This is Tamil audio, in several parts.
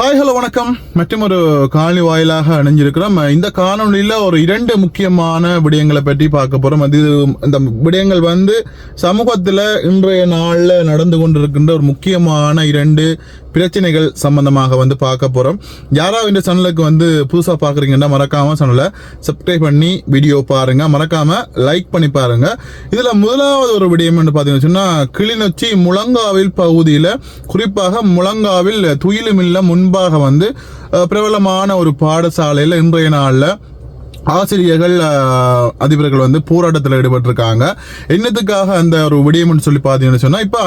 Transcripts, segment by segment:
ஹாய் ஹலோ வணக்கம். மற்றும் ஒரு காணொலி வாயிலாக அணிஞ்சிருக்கிறோம் இந்த காணொலியில் ஒரு இரண்டு முக்கியமான விடயங்களை பற்றி பார்க்க போகிறோம் அது இந்த விடயங்கள் வந்து சமூகத்தில் இன்றைய நாளில் நடந்து கொண்டிருக்கின்ற ஒரு முக்கியமான இரண்டு பிரச்சனைகள் சம்பந்தமாக வந்து பார்க்க போகிறோம் யாராவது இந்த சேனலுக்கு வந்து புதுசாக பார்க்குறீங்கன்னா மறக்காமல் சேனலை சப்ஸ்கிரைப் பண்ணி வீடியோ பாருங்கள் மறக்காமல் லைக் பண்ணி பாருங்கள் இதில் முதலாவது ஒரு விடயம் என்று பார்த்தீங்கன்னு சொன்னால் கிளிநொச்சி முழங்காவில் பகுதியில் குறிப்பாக முழங்காவில் துயிலுமில்ல முன்பாக வந்து பிரபலமான ஒரு பாடசாலையில் இன்றைய நாளில் ஆசிரியர்கள் அதிபர்கள் வந்து போராட்டத்தில் ஈடுபட்டிருக்காங்க. என்னத்துக்காக அந்த ஒரு விடயம்னு சொல்லி பார்த்தீங்கன்னு சொன்னால் இப்போ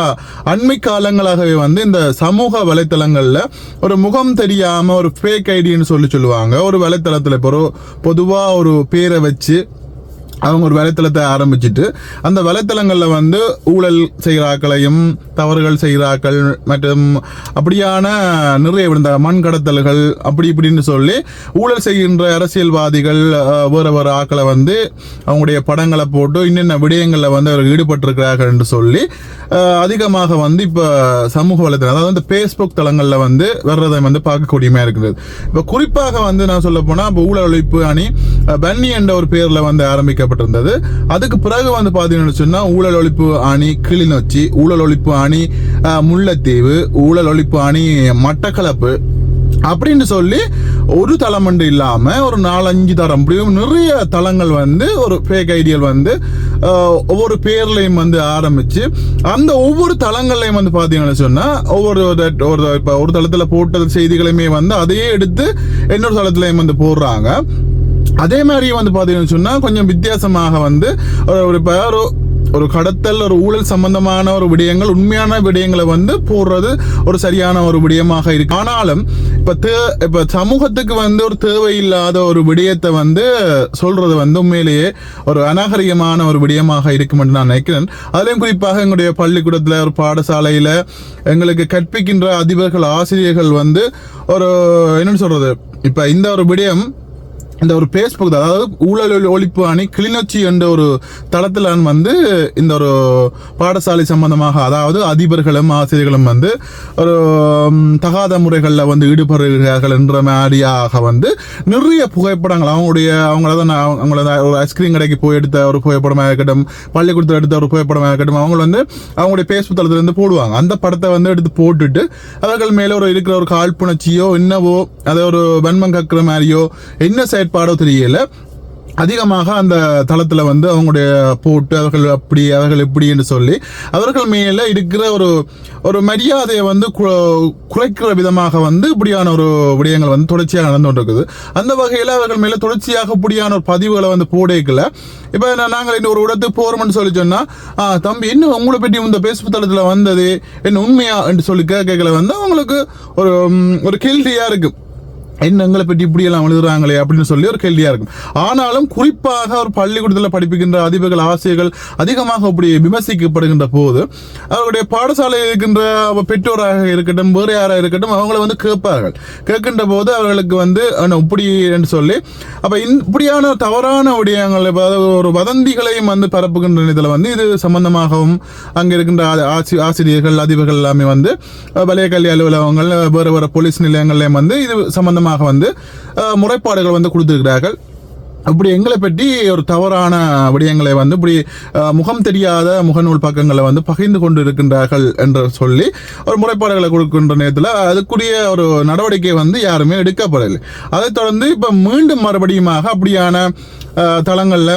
அண்மை காலங்களாகவே வந்து இந்த சமூக வலைத்தளங்களில் ஒரு முகம் தெரியாமல் ஒரு ஃபேக் ஐடின்னு சொல்லி சொல்லுவாங்க. ஒரு வலைத்தளத்தில் இப்போ ஒரு பொதுவாக ஒரு பேரை வச்சு அவங்க ஒரு வலைத்தளத்தை ஆரம்பிச்சிட்டு அந்த வலைத்தளங்களில் வந்து ஊழல் செய்கிறாக்களையும் தவறுகள் செய்கிறாக்கள் மற்றும் அப்படியான நிறைய இந்த மண் கடத்தல்கள் அப்படி இப்படின்னு சொல்லி ஊழல் செய்கின்ற அரசியல்வாதிகள் வேறு வேறு ஆக்களை வந்து அவங்களுடைய படங்களை போட்டு இன்னென்ன விடயங்களில் வந்து அவர் ஈடுபட்டிருக்கிறார்கள் என்று சொல்லி அதிகமாக வந்து இப்போ சமூக வலைத்தளம் அதாவது வந்து ஃபேஸ்புக் தளங்களில் வந்து வர்றதை வந்து பார்க்கக்கூடியமா இருக்கிறது இப்போ குறிப்பாக வந்து நான் சொல்ல போனால் இப்போ ஊழல் ஒழிப்பு அணி பன்னி என்ற ஒரு பேரில் வந்து ஆரம்பிக்கப்பட்டிருந்தது அதுக்கு பிறகு வந்து பார்த்தீங்கன்னு சொன்னால் ஊழல் ஒழிப்பு அணி கிளிநொச்சி ஊழல் ஒழிப்பு அணி முல்லைத்தீவு ஊழல் ஒழிப்பு அணி மட்டக்களப்பு அப்படின்னு சொல்லி ஒரு தளம் மட்டும் இல்லாம ஒரு நாலஞ்சு தரம் இப்படியும் நிறைய தளங்கள் வந்து ஒரு ஃபேக் ஐடியல் வந்து ஒவ்வொரு பேர்லையும் வந்து ஆரம்பிச்சு அந்த ஒவ்வொரு தளங்கள்லையும் வந்து பார்த்தீங்கன்னு சொன்னா ஒவ்வொரு ஒரு- இப்போ ஒரு தளத்தில் போட்ட செய்திகளையுமே வந்து அதையே எடுத்து இன்னொரு தளத்துலையும் வந்து போடுறாங்க. அதே மாதிரி வந்து பார்த்தீங்கன்னு சொன்னால் கொஞ்சம் வித்தியாசமாக வந்து ஒரு- இப்போ ஒரு ஒரு கடத்தல் ஒரு ஊழல் சம்பந்தமான ஒரு விடயங்கள் உண்மையான விடயங்களை வந்து போடுறது ஒரு சரியான ஒரு விடயமாக இருக்கு. ஆனாலும் இப்போ தே- இப்போ சமூகத்துக்கு வந்து ஒரு தேவையில்லாத ஒரு விடயத்தை வந்து சொல்றது வந்து உண்மையிலேயே ஒரு அநாகரிகமான ஒரு விடயமாக இருக்கும் என்று நான் நினைக்கிறேன். அதுலேயும் குறிப்பாக எங்களுடைய பள்ளிக்கூடத்தில் ஒரு பாடசாலையில் எங்களுக்கு கற்பிக்கின்ற அதிபர்கள் ஆசிரியர்கள் வந்து ஒரு என்னன்னு சொல்றது? இப்போ இந்த ஒரு விடயம் இந்த ஒரு பேஸ்புக் தான், அதாவது ஊழல் ஒழிப்பு அணி கிளிநொச்சி என்ற ஒரு தளத்தில் வந்து இந்த ஒரு பாடசாலை சம்பந்தமாக அதாவது அதிபர்களும் ஆசிரியர்களும் வந்து ஒரு தகாத முறைகளில் வந்து ஈடுபடுகிறார்கள் என்ற மாதிரியாக வந்து நிறைய புகைப்படங்கள் அவங்களுடைய அவங்கள தான் நான் அவங்கள ஒரு ஐஸ்கிரீம் கடைக்கு போய் எடுத்த ஒரு புகைப்படமாக இருக்கட்டும் பள்ளிக்கூடத்தில் எடுத்த ஒரு புகைப்படமாக இருக்கட்டும் அவங்க வந்து அவங்களுடைய பேஸ்புக் தளத்திலேருந்து போடுவாங்க. அந்த படத்தை வந்து எடுத்து போட்டுட்டு அவர்கள் மேலே ஒரு இருக்கிற ஒரு காழ்ப்புணர்ச்சியோ என்னவோ அதை ஒரு வன்மம் கக்கிற மாதிரியோ என்ன செயற்பாடோ தெரியல. அதிகமாக அந்த தளத்தில் வந்து அவங்களுடைய போட்டு அவர்கள் அப்படி அவர்கள் இப்படி என்று சொல்லி அவர்கள் மேலே இருக்கிற ஒரு ஒரு மரியாதையை வந்து கு- குறைக்கிற விதமாக வந்து இப்படியான ஒரு விடயங்கள் வந்து தொடர்ச்சியாக நடந்து கொண்டிருக்குது. அந்த வகையில் அவர்கள் மேலே தொடர்ச்சியாக இப்படியான ஒரு பதிவுகளை வந்து போடேக்கல. இப்போ நாங்கள் இன்னும் ஒரு இடத்துக்கு போறோம்னு சொல்லி சொன்னால் தம்பி இன்னும் உங்களை பற்றி இந்த பேஸ்புக் தளத்தில் வந்தது? என்ன உண்மையா? என்று சொல்லி கேட்கல வந்து அவங்களுக்கு ஒரு ஒரு கேள்வியாக இருக்குது என்ன எங்களை பற்றி இப்படியெல்லாம் எழுதுறாங்களே அப்படின்னு சொல்லி ஒரு கேள்வியாக இருக்கும். ஆனாலும் குறிப்பாக ஒரு பள்ளிக்கூடத்தில் படிப்புகின்ற அதிபர்கள் ஆசிரியர்கள் அதிகமாக அப்படி விமர்சிக்கப்படுகின்ற போது அவருடைய பாடசாலையில் இருக்கின்ற பெற்றோராக இருக்கட்டும் வேறு யாராக இருக்கட்டும் அவங்கள வந்து கேட்பார்கள். கேட்கின்ற போது அவர்களுக்கு வந்து இப்படி என்று சொல்லி அப்போ இந்த- இப்படியான தவறான விடயங்கள் ஒரு வதந்திகளையும் வந்து பரப்புகின்ற இதில் வந்து இது சம்பந்தமாகவும் அங்கே இருக்கின்ற ஆ- ஆசி ஆசிரியர்கள் அதிபர்கள் எல்லாமே வந்து அஹ், வலய கல்வி அலுவலகங்கள் வேறு வேறு போலீஸ் நிலையங்கள்லையும் வந்து இது சம்பந்தமாக வந்து முறைப்பாடுகள் வந்து கொடுத்துருக்கிறார்கள். அப்படி எங்களை பற்றி ஒரு தவறான விடயங்களை வந்து இப்படி முகம் தெரியாத முகநூல் பக்கங்களை வந்து பகிர்ந்து கொண்டு இருக்கின்றார்கள் என்று சொல்லி ஒரு முறைப்பாடுகளை கொடுக்கின்ற நேரத்தில் அதுக்குரிய ஒரு நடவடிக்கை வந்து யாருமே எடுக்கப்படலை. அதைத் தொடர்ந்து இப்போ மீண்டும் மறுபடியுமாக அப்படியான தளங்களில்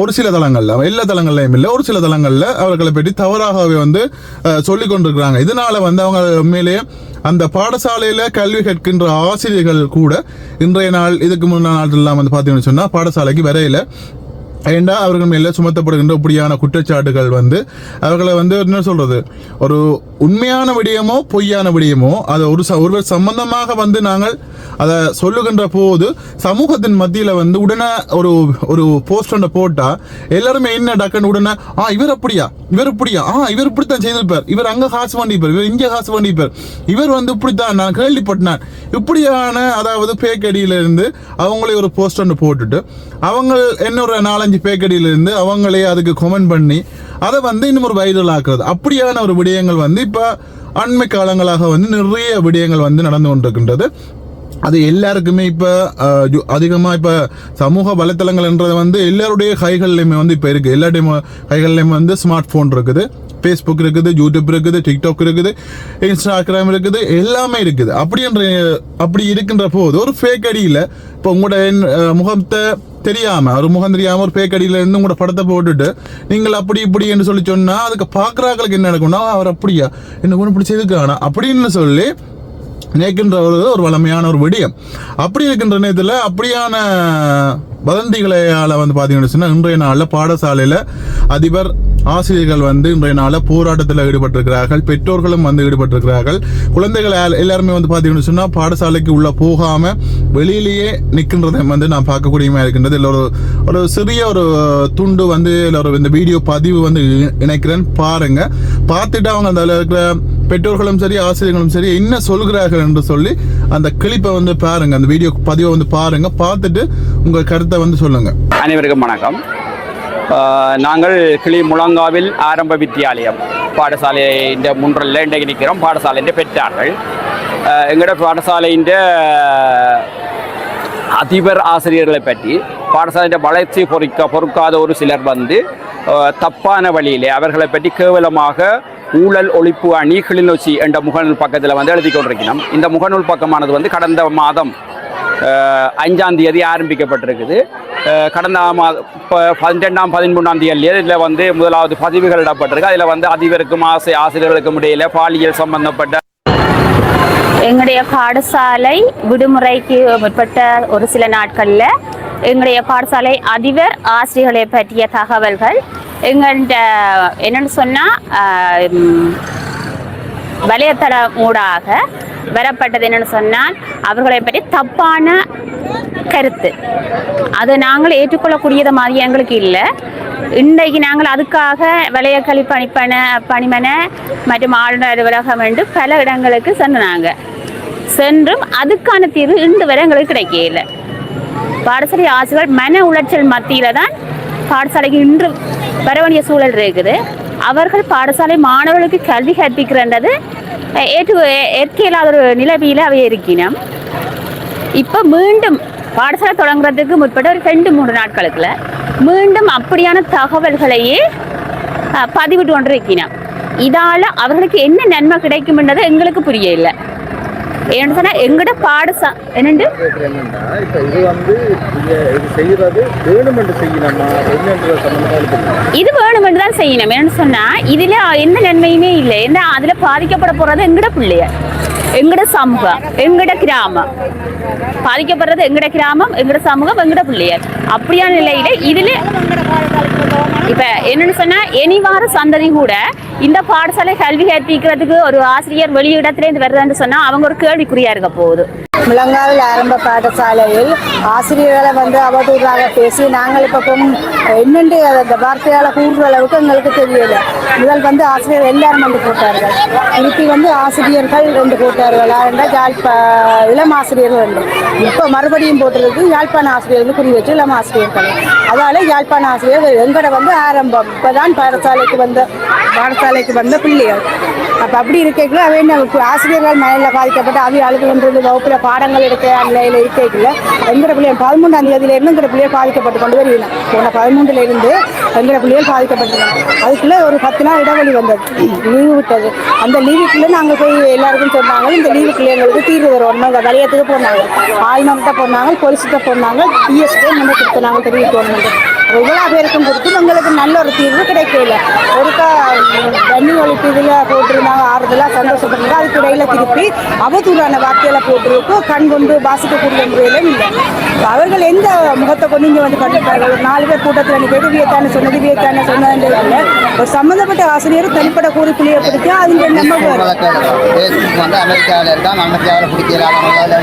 ஒரு சில தளங்களில் எல்லா தளங்கள்லையும் இல்லை ஒரு சில தளங்களில் அவர்களை பற்றி தவறாகவே வந்து சொல்லி சொல்லிக் கொண்டிருக்கிறாங்க. இதனால வந்து அவங்க உண்மையிலேயே அந்த பாடசாலையில் கல்வி கற்கின்ற ஆசிரியர்கள் கூட இன்றைய நாள் இதுக்கு முன்னாள் நாட்கள்லாம் வந்து பார்த்தீங்கன்னு சொன்னால் பாடசாலைக்கு வரையில ஏண்டா அவர்கள் மேல சுமத்தப்படுகின்ற இப்படியான குற்றச்சாட்டுகள் வந்து அவர்களை வந்து என்ன சொல்றது? ஒரு உண்மையான விடயமோ பொய்யான விடயமோ அதை ஒரு ச- ஒருவர் சம்பந்தமாக வந்து நாங்கள் அதை சொல்லுகின்ற போது சமூகத்தின் மத்தியில வந்து உடனே ஒரு ஒரு போஸ்ட் ஒன்றை போட்டா எல்லாருமே என்ன டக்குன்னு உடனே ஆ இவர் அப்படியா? இவர் இப்படியா? ஆ இவர் இப்படித்தான் செய்திருப்பார். இவர் அங்க காசு பண்ணிப்பார் இவர் இங்கே காசு பண்ணிப்பார் இவர் வந்து இப்படித்தான் நான் கேள்விப்பட்டேன். இப்படியான அதாவது பேக்கடியிலிருந்து அவங்களே ஒரு போஸ்ட் ஒன்று போட்டுட்டு அவங்க இன்னொரு நாலஞ்சு பேக்கடியில இருந்து அவங்களே அதுக்கு கமெண்ட் பண்ணி அதை வந்து இன்னும் ஒரு வைரல் ஆக்குறது. அப்படியான ஒரு விடயங்கள் வந்து இப்போ அண்மை காலங்களாக வந்து நிறைய விடயங்கள் வந்து நடந்து கொண்டிருக்கின்றது. அது எல்லாருக்குமே இப்போ அதிகமாக இப்போ சமூக வலைத்தளங்கள்ன்றது வந்து எல்லாருடைய கைகள்லையுமே வந்து இப்போ இருக்குது எல்லாருடைய கைகள்லையுமே வந்து ஸ்மார்ட் ஃபோன் இருக்குது. ஃபேஸ்புக் இருக்குது யூடியூப் இருக்குது டிக்டாக் இருக்குது இன்ஸ்டாகிராம் இருக்குது எல்லாமே இருக்குது. அப்படின்ற அப்படி இருக்கின்ற போது ஒரு ஃபேக் அடியில் இப்போ உங்களோட முகத்தை தெரியாம ஒரு முகம் தெரியாம ஒரு பேக்கடியில இருந்து உங்களோட படத்தை போட்டுட்டு நீங்கள் அப்படி இப்படி என்று சொல்லி சொன்னா அதுக்கு பாக்குறாங்களுக்கு என்ன நடக்கும்னா அவர் அப்படியா? என்ன ஒன்று இப்படி செய்துக்கானா அப்படின்னு சொல்லி நேக்கின்ற ஒரு ஒரு வளமையான ஒரு விடியம். அப்படி இருக்கின்ற நேரத்தில் அப்படியான வதந்திகளையால் வந்து பார்த்தீங்கன்னு சொன்னால் இன்றைய நாளில் பாடசாலையில் அதிபர் ஆசிரியர்கள் வந்து இன்றைய நாள போராட்டத்தில் ஈடுபட்டிருக்கிறார்கள் பெற்றோர்களும் வந்து ஈடுபட்டிருக்கிறார்கள். குழந்தைகள் எல்லாருமே வந்து பார்த்தீங்கன்னு சொன்னால் பாடசாலைக்கு உள்ள போகாம வெளியிலேயே நிற்கின்றதை வந்து நான் பார்க்கக்கூடியமா இருக்கின்றது. இல்லை ஒரு ஒரு சிறிய ஒரு துண்டு வந்து இல்லை ஒரு இந்த வீடியோ பதிவு வந்து இணைக்கிறேன். பாருங்க. பார்த்துட்டு அவங்க அதில் இருக்கிற பெற்றோர்களும் சரி ஆசிரியர்களும் சரி என்ன சொல்கிறார்கள் என்று சொல்லி அந்த கிளிப்பை வந்து பாருங்க. அந்த வீடியோ பதிவை வந்து பாருங்க. பார்த்துட்டு உங்கள் கருத்தை வந்து சொல்லுங்க. அனைவருக்கும் வணக்கம். நாங்கள் கிளி முழங்காவில் ஆரம்ப வித்தியாலயம் பாடசாலையின் முன்றல்ல இன்றைக்கு நிற்கிறோம். பாடசாலையின் பெற்றார்கள். எங்களோட பாடசாலையின் அதிபர் ஆசிரியர்களை பற்றி பாடசாலையின் வளர்ச்சி பொறுக்க பொறுக்காத ஒரு சிலர் வந்து தப்பான வழியிலே அவர்களை பற்றி கேவலமாக ஊழல் ஒழிப்பு அணி கிளிநொச்சி என்ற முகநூல் பக்கத்தில் வந்து எழுதி கொண்டிருக்கிறோம் இந்த முகநூல் பக்கமானது வந்து கடந்த மாதம் அஞ்சாம் தேதி ஆரம்பிக்கப்பட்டிருக்குது. கடந்த மாதம் பன்னிரெண்டாம் பதிமூணாம் தேதி இதில் வந்து முதலாவது பதிவுகள் இடப்பட்டிருக்கு அதில் வந்து அதிபருக்கும் ஆசை ஆசிரியர்களுக்கும் இடையில பாலியல் சம்பந்தப்பட்ட எங்களுடைய பாடசாலை விடுமுறைக்கு முற்பட்ட ஒரு சில நாட்களில் எங்களுடைய பாடசாலை அதிபர் ஆசிரியர்களை பற்றிய தகவல்கள். எங்கள்கிட்ட என்னென்னு சொன்னால் வலையத்தளம் ஊடாக வரப்பட்டது என்னன்னு சொன்னால் அவர்களை பற்றி தப்பான கருத்து. அது நாங்கள் ஏற்றுக்கொள்ளக்கூடியது மாதிரி எங்களுக்கு இல்லை. இன்றைக்கு நாங்கள் அதுக்காக வலையக்கழி பணிப்பன பணிமனை மற்றும் ஆளுநர் அலுவலகம் என்று பல இடங்களுக்கு சென்றாங்க. சென்றும் அதுக்கான தீர்வு இன்று வரை எங்களுக்கு கிடைக்கல பாடசாலை ஆசிரியர்கள் மன உளைச்சல் மத்தியில தான் பாடசாலைக்கு இன்று வர வேண்டிய சூழல் இருக்குது. அவர்கள் பாடசாலை மாணவர்களுக்கு கல்வி கற்பிக்கிறன்றது அஹ், ஏற்று ஏற்க இல்லாத ஒரு நிலவியில் அவை இருக்கணும் இப்போ மீண்டும் பாடசாலை தொடங்குறதுக்கு முற்பட்ட ஒரு ரெண்டு மூன்று நாட்களுக்குள்ள மீண்டும் அப்படியான தகவல்களையே பதிவிட்டு கொண்டு இருக்கணும் இதால அவர்களுக்கு என்ன நன்மை கிடைக்கும்ன்றது எங்களுக்கு புரியல ஏன்னு சொன்னா எங்கட பாடசா என்னண்டு? இது வேணுமென்று தான் செய்யணும். என்னன்னு சொன்னா இதுல எந்த நன்மையுமே இல்லை. ஏன்னா அதுல பாதிக்கப்பட போறது எங்கட பிள்ளைய. எங்கட சமூகம். எங்கட கிராமம். பாதிக்கப்படுறது எங்கட கிராமம் எங்கட சமூகம் எங்கட பிள்ளையர் அப்படியான நிலையில இதுல இப்ப என்னன்னு சொன்னா எனி வார சந்ததி கூட இந்த பாடசாலை கல்வி கற்பிக்கிறதுக்கு ஒரு ஆசிரியர் வெளியிடத்துல இருந்து வருதுன்னு சொன்னா அவங்க ஒரு கேள்விக்குறியா இருக்க போகுது. முழங்காவில் ஆரம்ப பாடசாலையில் ஆசிரியர்களை வந்து அவதூறாக பேசி நாங்கள் இப்போ என்னென்று அந்த வார்த்தையால் கூடுற அளவுக்கு எங்களுக்கு தெரியல. முதல் வந்து ஆசிரியர் எல்லாரும் வந்து போட்டார்கள். திருப்பி வந்து ஆசிரியர்கள் ரெண்டு போட்டார்களா என்றால் யாழ்ப்பா இளம் ஆசிரியர்கள் ரெண்டு இப்போ மறுபடியும் போட்டிருக்கு யாழ்ப்பாண ஆசிரியர்கள் குறி வச்சு இளம் ஆசிரியர்கள். அதால் யாழ்ப்பாண ஆசிரியர் எங்கட வந்து ஆரம்பம். இப்போ தான் பாடசாலைக்கு வந்த பாடசாலைக்கு வந்த பிள்ளைகள். அப்போ அப்படி இருக்கைக்குள்ள அவை என்ன ஆசிரியர்கள் மழையில் பாதிக்கப்பட்டு அவை அழுது கொண்டு வகுப்பில் பாடங்கள் எடுக்க நிலையில் இருக்கைக்குள்ள எங்கட பிள்ளைகள் பதிமூன்றாம் தேதியிலேருந்து எங்கட பிள்ளைகள் பாதிக்கப்பட்டு கொண்டு வருகிறோம் போன பதிமூன்றுலேருந்து எங்கட பிள்ளைகள் பாதிக்கப்பட்டிருக்காங்க அதுக்குள்ள ஒரு பத்து நாள் இடைவெளி வந்தது. லீவு விட்டது. அந்த லீவுக்குள்ளே நாங்கள் போய் எல்லாருக்கும் சொன்னாங்க இந்த லீவு எங்களுக்கு தீர்வு தருவோம் நாங்கள் வளையத்துக்கு போனாங்க. ஆளுநர்கிட்ட போனாங்க போலீஸ்கிட்ட போனாங்க பிஎஸ்கே நம்ம கொடுத்தாங்க தெரிவிக்கணும் இவ்வளோ பேருக்கும் கொடுத்து எங்களுக்கு நல்ல ஒரு தீர்வு கிடைக்கல. ஒருக்கா தண்ணி ஒழிப்பு இதில் போட்டிருந்தாங்க ஆறுதலாக சந்தோஷப்பட்டிருந்தாங்க அதுக்கு இடையில திருப்பி அவதூறான வார்த்தையில போட்டிருக்கோம் கண் கொண்டு வாசிக்கக்கூடிய முறையிலும் இல்லை. அவர்கள் எந்த முகத்தை கொண்டு இங்கே வந்து கண்டிப்பார்கள் ஒரு நாலு பேர் கூட்டத்தில் நிற்கிறது வியத்தான சொன்னது வியத்தான சொன்னதுன்றதில்ல ஒரு சம்மந்தப்பட்ட ஆசிரியர் தனிப்பட்ட கூறி புள்ளியை பிடிச்சி அதுங்க நம்ம வந்து அமெரிக்காவில் இருக்கான் அமெரிக்காவில் பிடிக்கிறாங்க முதல்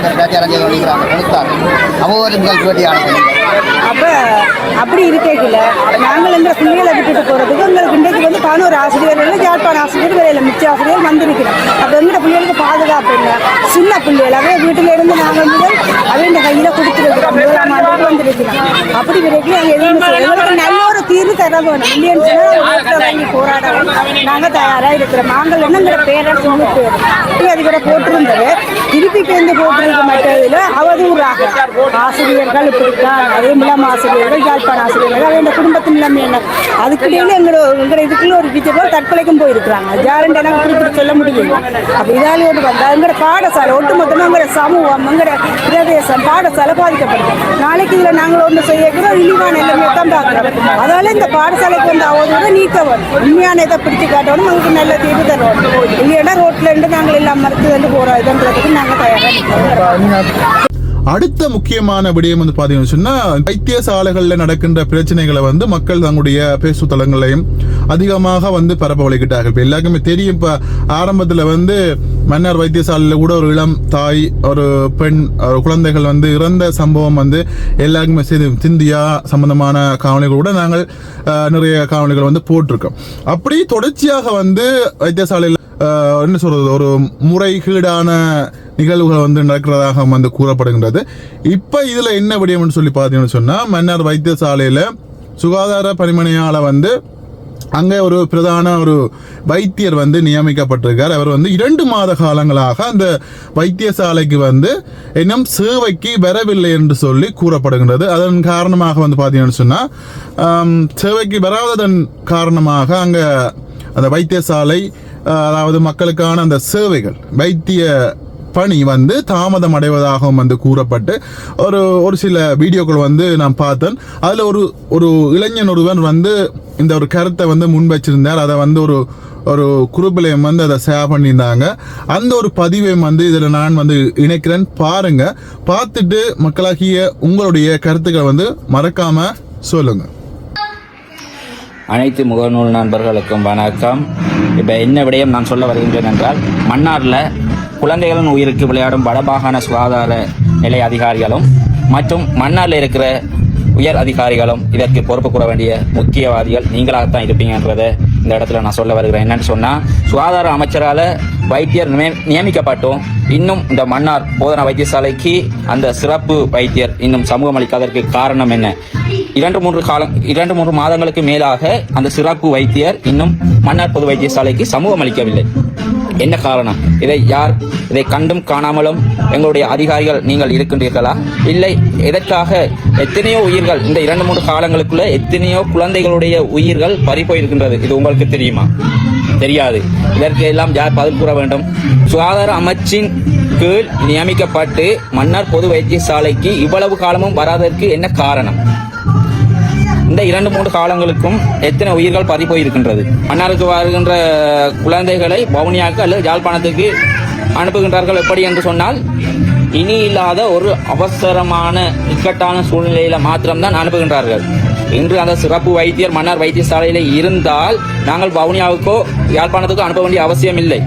பேட்டியாளர். அப்போ அப்படி கேட்கல. நாங்கள் இந்த பிள்ளைகளை விட்டுட்டு போகிறதுக்கு எங்களுக்கு இன்றைக்கு வந்து பதினோரு இல்லை யாழ்ப்பாண ஆசிரியர் வேலையில் மிச்ச ஆசிரியர் வந்திருக்கிறோம் அப்போ எங்கள் பிள்ளைகளுக்கு பாதுகாப்பு இல்லை சின்ன பிள்ளைகள் அதே வீட்டில் இருந்து நாங்கள் முதல் அவை இந்த கையில் கொடுத்துருக்கிறோம் முதலாம் ஆண்டுக்கு வந்திருக்கிறோம் அப்படி வரைக்கும் நாங்கள் எதுவும் எங்களுக்கு நல்ல ஒரு தீர்வு தர தான் வேணும் வாங்கி போராட நாங்க தயாரா இருக்கிறோம். நாங்கள் என்னங்கிற பேரை சொல்லு பேர் அதுக்கிட்ட போட்டிருந்தது. திருப்பி பேருந்து போட்டிருக்க மற்றதுல அவதூறாக. ஆசிரியர்கள் இப்படித்தான். அதே மிளம் ஆசிரியர்கள் யாழ்ப்பாண ஆசிரியர்கள் அது இந்த குடும்பத்தின் நிலைமை என்ன? அதுக்கிடையில எங்களோட எங்களோட இதுக்குள்ள ஒரு டீச்சர் போல் தற்கொலைக்கும் போயிருக்கிறாங்க. ஜாரண்ட் எனக்கு குறிப்பிட்டு சொல்ல முடியல. அப்ப இதாலே ஒரு வந்தா எங்களோட பாடசாலை ஒட்டுமொத்தமா எங்களோட சமூகம் எங்களோட பிரதேசம் பாடசாலை பாதிக்கப்படுது. நாளைக்கு இதுல நாங்கள் ஒன்று செய்யக்கிறோம் இழிவான எல்லாமே தான் பார்க்குறோம். அதால இந்த பாடசாலைக்கு வந்து அவதூறு நீக்க வரும் உண்மையான இதை பிடிச்சு காட்டணும் நமக்கு நல்ல தீர்வு தரணும் இல்லைன்னா ரோட்ல இருந்து நாங்கள் எல்லாம் மறுத்து வந்து போறோம் இதுன்றதுக்கு நாங்கள் தயாராக அடுத்த முக்கியமான விடயம் வந்து பாத்தீங்கன்னு சொன்னா வைத்தியசாலைகள்ல நடக்கின்ற பிரச்சனைகளை வந்து மக்கள் தங்களுடைய பேசு தளங்களையும் அதிகமாக வந்து பரப்ப வழிகிட்டார்கள். இப்ப எல்லாருக்குமே தெரியும் இப்ப ஆரம்பத்துல வந்து மன்னர் வைத்தியசாலையில் கூட ஒரு இளம் தாய் ஒரு பெண் ஒரு குழந்தைகள் வந்து இறந்த சம்பவம் வந்து எல்லாருக்குமே செய்து சிந்தியா சம்பந்தமான காவலிகள் கூட நாங்கள் நிறைய காவலிகள் வந்து போட்டிருக்கோம். அப்படி தொடர்ச்சியாக வந்து வைத்தியசாலையில் என்ன சொல்றது ஒரு முறைகேடான நிகழ்வுகள் வந்து நடக்கிறதாக வந்து கூறப்படுகின்றது. இப்போ இதில் என்ன விடயம்னு சொல்லி பார்த்தீங்கன்னு சொன்னால் மன்னர் வைத்தியசாலையில் சுகாதார பணிமனையால் வந்து அங்கே ஒரு பிரதான ஒரு வைத்தியர் வந்து நியமிக்கப்பட்டிருக்கார். அவர் வந்து இரண்டு மாத காலங்களாக அந்த வைத்தியசாலைக்கு வந்து இன்னும் சேவைக்கு வரவில்லை என்று சொல்லி கூறப்படுகின்றது. அதன் காரணமாக வந்து பார்த்தீங்கன்னு சொன்னால் சேவைக்கு வராததன் காரணமாக அங்கே அந்த வைத்தியசாலை அதாவது மக்களுக்கான அந்த சேவைகள் வைத்திய பணி வந்து தாமதம் அடைவதாகவும் வந்து கூறப்பட்டு ஒரு ஒரு சில வீடியோக்கள் வந்து நான் பார்த்தேன். அதில் ஒரு ஒரு இளைஞன் ஒருவன் வந்து இந்த ஒரு கருத்தை வந்து முன் வச்சிருந்தார். அதை வந்து ஒரு ஒரு குரூப்லேயும் வந்து அதை ஷேர் பண்ணியிருந்தாங்க. அந்த ஒரு பதிவையும் வந்து இதில் நான் வந்து இணைக்கிறேன். பாருங்கள் பார்த்துட்டு மக்களாகிய உங்களுடைய கருத்துக்களை வந்து மறக்காமல் சொல்லுங்கள் அனைத்து முகநூல் நண்பர்களுக்கும் வணக்கம். இப்போ என்ன விடயம் நான் சொல்ல வருகின்றேன் என்றால் மன்னாரில் குழந்தைகளின் உயிருக்கு விளையாடும் வடமாகாண சுகாதார நிலைய அதிகாரிகளும் மற்றும் மன்னாரில் இருக்கிற உயர் அதிகாரிகளும் இதற்கு பொறுப்பு கூற வேண்டிய முக்கியவாதிகள் நீங்களாகத்தான் இருப்பீங்கன்றதை இந்த இடத்துல நான் சொல்ல வருகிறேன். என்னன்னு சொன்னால் சுகாதார அமைச்சரால் வைத்தியர் நியமிக்கப்பட்டும் இன்னும் இந்த மன்னார் போதனா வைத்தியசாலைக்கு அந்த சிறப்பு வைத்தியர் இன்னும் சமூகம் அளிக்காததற்கு காரணம் என்ன? இரண்டு மூன்று காலம் இரண்டு மூன்று மாதங்களுக்கு மேலாக அந்த சிறப்பு வைத்தியர் இன்னும் மன்னார் பொது வைத்தியசாலைக்கு சமூகம் அளிக்கவில்லை. என்ன காரணம்? இதை யார் இதை கண்டும் காணாமலும் எங்களுடைய அதிகாரிகள் நீங்கள் இருக்கின்றீர்களா? இல்லை எதற்காக எத்தனையோ உயிர்கள் இந்த இரண்டு மூன்று காலங்களுக்குள்ள எத்தனையோ குழந்தைகளுடைய உயிர்கள் பறிப்போயிருக்கின்றது இது உங்களுக்கு தெரியுமா? தெரியாது. இதற்கு எல்லாம் யார் பதில் கூற வேண்டும்? சுகாதார அமைச்சின் கீழ் நியமிக்கப்பட்டு மன்னார் பொது வைத்தியசாலைக்கு இவ்வளவு காலமும் வராதற்கு என்ன காரணம்? இந்த இரண்டு மூன்று காலங்களுக்கும் எத்தனை உயிர்கள் பறி போயிருக்கின்றது மன்னாருக்கு வருகின்ற குழந்தைகளை பவுனியாக்கு அல்லது யாழ்ப்பாணத்துக்கு அனுப்புகின்றார்கள் எப்படி என்று சொன்னால் இனி இல்லாத ஒரு அவசரமான இக்கட்டான சூழ்நிலையில மாத்திரம்தான் அனுப்புகின்றார்கள். இன்று அந்த சிறப்பு வைத்தியர் மன்னார் வைத்தியசாலையில் இருந்தால் நாங்கள் வவுனியாவுக்கோ யாழ்ப்பாணத்துக்கோ அனுப்ப வேண்டிய அவசியம் இல்லை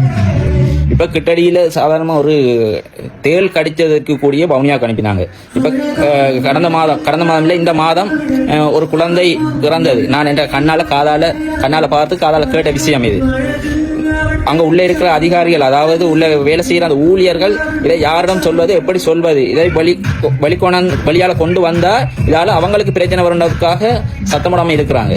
இப்போ கிட்டடியில் சாதாரணமாக ஒரு தேள் கடித்ததற்கு கூடிய பவுனியாக்கு அனுப்பினாங்க. இப்போ கடந்த மாதம் கடந்த மாதம் இல்லை இந்த மாதம் ஒரு குழந்தை இறந்தது. நான் என்ற கண்ணால் காதால் கண்ணால் பார்த்து காதால் கேட்ட விஷயம் இது. அங்க உள்ள இருக்கிற அதிகாரிகள் அதாவது உள்ள வேலை செய்யற அந்த ஊழியர்கள் இதை யாரிடம் சொல்வது எப்படி சொல்வது இதை வழி வழிகொண வழியால் கொண்டு வந்தா இதால அவங்களுக்கு பிரச்சனை வருன்றதுக்காக சத்தமிடாம இருக்கிறாங்க.